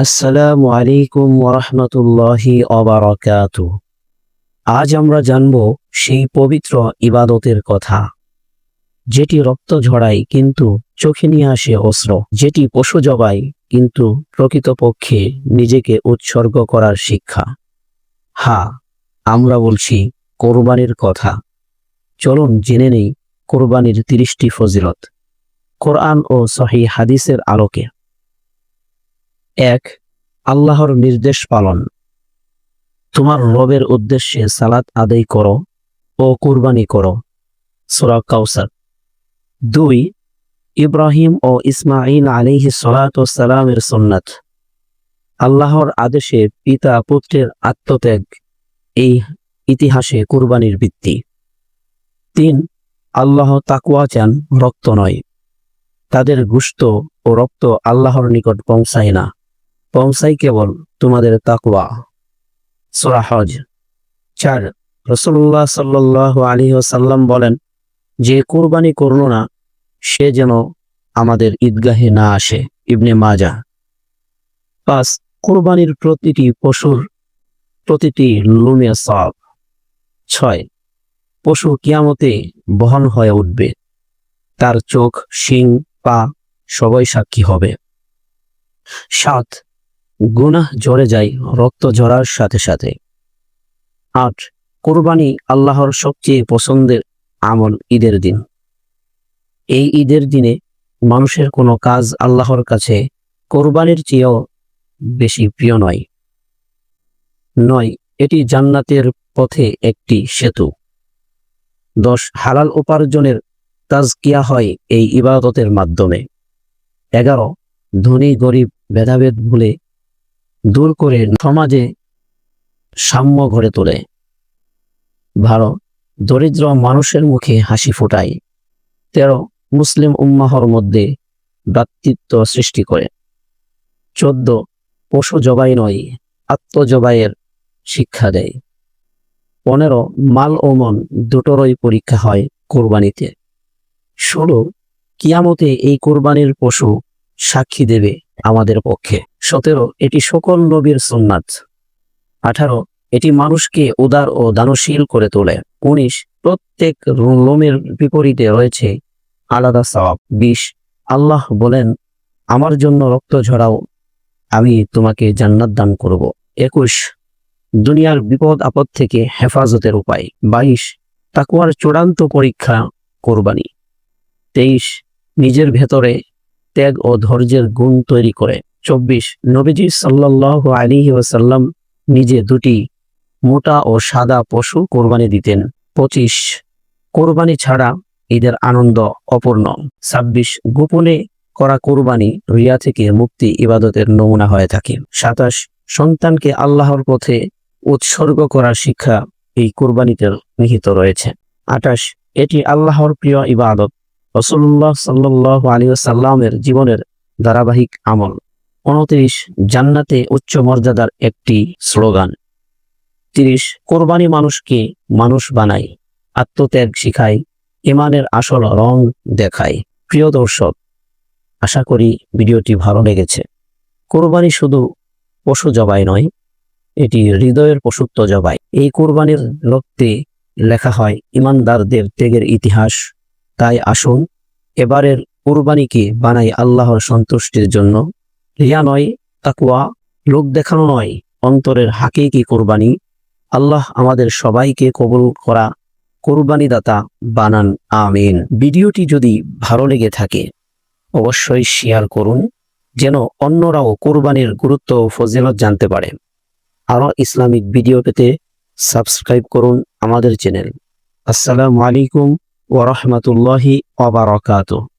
আসসালামু আলাইকুম ওরহমতুল্লাহি অবরাকাত আজ আমরা জানব সেই পবিত্র ইবাদতের কথা, যেটি রক্ত ঝরায় কিন্তু চোখে নিয়ে আসে অস্ত্র, যেটি পশু জবায় কিন্তু প্রকৃতপক্ষে নিজেকে উৎসর্গ করার শিক্ষা। হা আমরা বলছি কোরবানির কথা। চলুন জেনে নেই কোরবানির তিরিশটি ফজিলত। কোরআন ও সহি হাদিসের আলোকে। এক, আল্লাহর নির্দেশ পালন। তোমার রবের উদ্দেশ্যে সালাত আদায় করো ও কুরবানি করো। সুরা কাউসার দুই, ইব্রাহিম ও ইসমাইল আলিহি সালামের সুন্নাত। আল্লাহর আদেশে পিতা পুত্রের আত্মত্যাগ, এই ইতিহাসে কুরবানির ভিত্তি। তিন, আল্লাহ তাকুয়া চান রক্ত নয়। তাদের গুস্ত ও রক্ত আল্লাহর নিকট পৌঁছায় না। পৌঁছাই কেবল তোমাদের তাকওয়া। সূরা হজ। চার রসুল্লাহ সাল্লাহ আলী সাল্লাম বলেন, যে কোরবানি করল না, সে যেন আমাদের ঈদগাহে না আসে। ইবনে মাজা পাঁচ, কোরবানির প্রতিটি পশুর প্রতিটি লুমে সব ছয়, পশু কিয়ামতে বহন হয়ে উঠবে। তার চোখ, শিং, পা সবাই সাক্ষী হবে। সাত গুনাহ ঝরে যায়, রক্ত ঝরার সাথে সাথে। আট, কোরবানি আল্লাহর সবচেয়ে পছন্দের আমল ঈদের দিন। এই ঈদের দিনে মানুষের কোনো কাজ আল্লাহর কাছে কোরবানির চেয়েও বেশি প্রিয় নয়। নয়, এটি জান্নাতের পথে একটি সেতু। দশ, হালাল উপার্জনের তাজকিয়া হয় এই ইবাদতের মাধ্যমে। এগারো, ধনী গরিব ভেদাভেদ ভুলে দূর করে সমাজে সাম্য গড়ে তোলে। বারো, দরিদ্র মানুষের মুখে হাসি ফোটায়। তেরো, মুসলিম উম্মাহর মধ্যে ভ্রাতৃত্ব সৃষ্টি করে। চোদ্দ, পশু জবাই নয়, আত্মজবাইয়ের শিক্ষা দেয়। পনেরো, মাল ও মন দুটোরই পরীক্ষা হয় কোরবানিতে। ষোলো, কিয়ামতে এই কোরবানির পশু সাক্ষী দেবে আমাদের পক্ষে। সতেরো, এটি সকল নবীর সুন্নাত। আঠারো, এটি মানুষকে উদার ও দানশীল করে তোলে। উনিশ, প্রত্যেক লোমের বিপরীতে রয়েছে আলাদা সওয়াব বিশ, আল্লাহ বলেন, আমার জন্য রক্ত ঝরাও, আমি তোমাকে জান্নাত দান করব। একুশ, দুনিয়ার বিপদ আপদ থেকে হেফাজতের উপায়। বাইশ, তাকুয়ার চূড়ান্ত পরীক্ষা, কোরবানি। তেইশ, নিজের ভেতরে ত্যাগ ও ধৈর্যের গুণ তৈরি করে। চব্বিশ, নবীজি সাল্লাহ আলী ওসাল্লাম নিজে দুটি মোটা ও সাদা পশু কোরবানি দিতেন। পঁচিশ, কোরবানি ছাড়া ঈদের আনন্দ অপূর্ণ। ছাব্বিশ, গোপনে করা কোরবানি রিয়া থেকে মুক্তি ইবাদতের নমুনা হয়ে থাকে। সাতাশ, সন্তানকে আল্লাহর পথে উৎসর্গ করার শিক্ষা এই কোরবানিতে নিহিত রয়েছে। আটাশ এটি আল্লাহর প্রিয় ইবাদত। রসুল্লাহ সাল্লাহ আলী সাল্লামের জীবনের ধারাবাহিক আমল। উনত্রিশ, জান্নাতে উচ্চ মর্যাদার একটি স্লোগান। তিরিশ, কোরবানি মানুষকে মানুষ বানায়, আত্মত্যাগ শিখায়, ইমানের আসল রং দেখায়। প্রিয় দর্শক, আশা করি ভিডিওটি ভালো লেগেছে। কোরবানি শুধু পশু জবাই নয়, এটি হৃদয়ের পশুত্ব জবাই। এই কোরবানির রক্তে লেখা হয়, ইমানদারদের ত্যাগের ইতিহাস তাই আসুন, এবারের কোরবানিকে বানাই আল্লাহর সন্তুষ্টির জন্য। রিয়া নয় তাকুয়া লোক দেখানো নয়, অন্তরের হাকিকি কোরবানি। আল্লাহ আমাদের সবাইকে কবুল করা কোরবানি দাতা বানান, আমিন। ভিডিওটি যদি ভালো লেগে থাকে, অবশ্যই শেয়ার করুন, যেন অন্যরাও কোরবানির গুরুত্ব ও ফজিলত জানতে পারে। আরও ইসলামিক ভিডিও পেতে সাবস্ক্রাইব করুন আমাদের চ্যানেল। আসসালামু আলাইকুম। ওরহমতুল্লাহি ওবরাকাতুহ